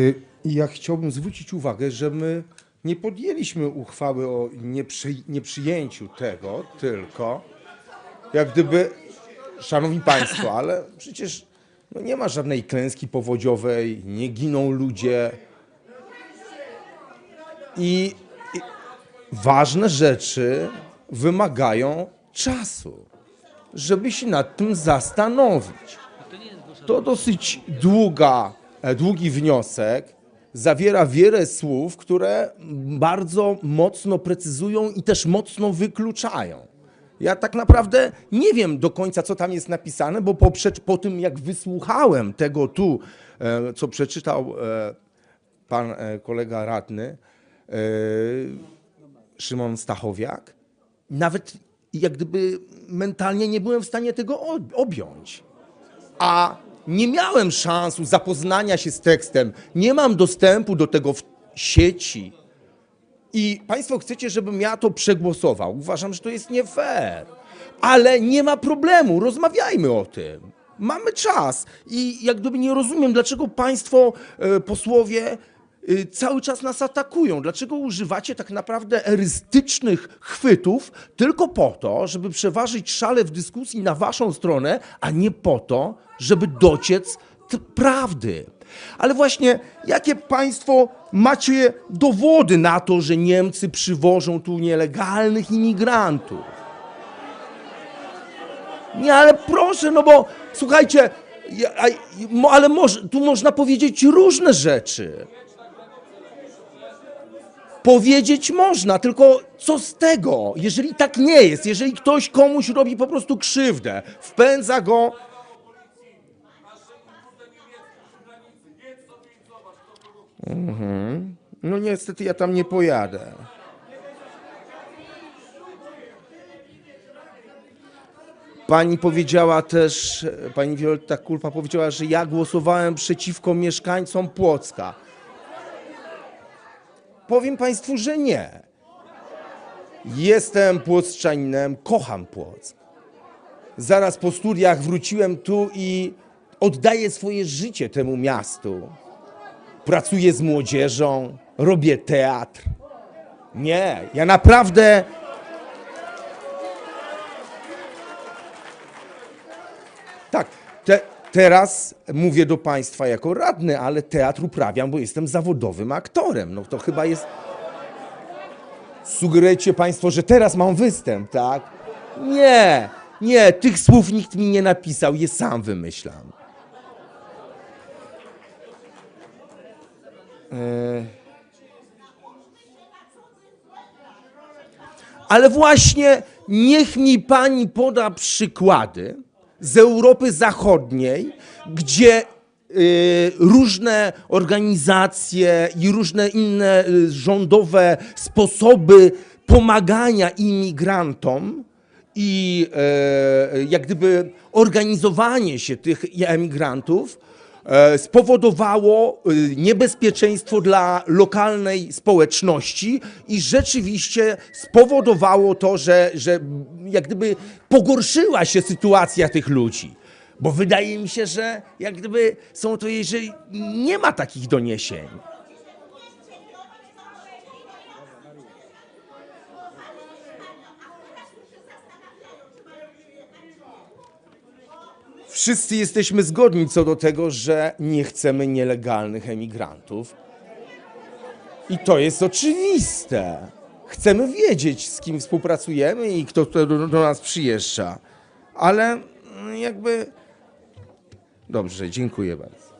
Y, Ja chciałbym zwrócić uwagę, że my nie podjęliśmy uchwały o nieprzy, nieprzyjęciu tego, tylko jak gdyby, szanowni państwo, ale przecież no nie ma żadnej klęski powodziowej, nie giną ludzie. I, i ważne rzeczy wymagają czasu, żeby się nad tym zastanowić. To dosyć długa, długi wniosek. Zawiera wiele słów, które bardzo mocno precyzują i też mocno wykluczają. Ja tak naprawdę nie wiem do końca, co tam jest napisane, bo po, po tym, jak wysłuchałem tego tu, e, co przeczytał e, pan e, kolega radny, e, Szymon Stachowiak, nawet jak gdyby mentalnie nie byłem w stanie tego ob- objąć a nie miałem szansu zapoznania się z tekstem, nie mam dostępu do tego w sieci. I Państwo chcecie, żebym ja to przegłosował. Uważam, że to jest nie fair. Ale nie ma problemu, rozmawiajmy o tym. Mamy czas i jak gdyby nie rozumiem, dlaczego Państwo e, posłowie cały czas nas atakują. Dlaczego używacie tak naprawdę erystycznych chwytów tylko po to, żeby przeważyć szale w dyskusji na Waszą stronę, a nie po to, żeby dociec prawdy. Ale właśnie, jakie Państwo macie dowody na to, że Niemcy przywożą tu nielegalnych imigrantów? Nie, ale proszę, no bo słuchajcie, ale moż, tu można powiedzieć różne rzeczy. Powiedzieć można, tylko co z tego, jeżeli tak nie jest, jeżeli ktoś komuś robi po prostu krzywdę, wpędza go. Mhm. No niestety ja tam nie pojadę. Pani powiedziała też, pani Wioletta Kulpa powiedziała, że ja głosowałem przeciwko mieszkańcom Płocka. Powiem Państwu, że nie. Jestem płocczaninem, kocham Płock. Zaraz po studiach wróciłem tu i oddaję swoje życie temu miastu. Pracuję z młodzieżą, robię teatr. Nie, ja naprawdę Tak, te, teraz mówię do Państwa jako radny, ale teatr uprawiam, bo jestem zawodowym aktorem. No to chyba jest. Sugerujecie Państwo, że teraz mam występ, tak? Nie, nie, tych słów nikt mi nie napisał, je sam wymyślam. E, Ale właśnie niech mi pani poda przykłady z Europy Zachodniej, gdzie y, różne organizacje i różne inne y, rządowe sposoby pomagania imigrantom i e, jak gdyby organizowanie się tych emigrantów spowodowało y, niebezpieczeństwo dla lokalnej społeczności i rzeczywiście spowodowało to, że, że jak gdyby pogorszyła się sytuacja tych ludzi. Bo wydaje mi się, że jak gdyby są to, jeżeli nie ma takich doniesień. Wszyscy jesteśmy zgodni co do tego, że nie chcemy nielegalnych emigrantów. I to jest oczywiste. Chcemy wiedzieć, z kim współpracujemy i kto do, nas przyjeżdża. Ale mm, jakby. Dobrze, dziękuję bardzo.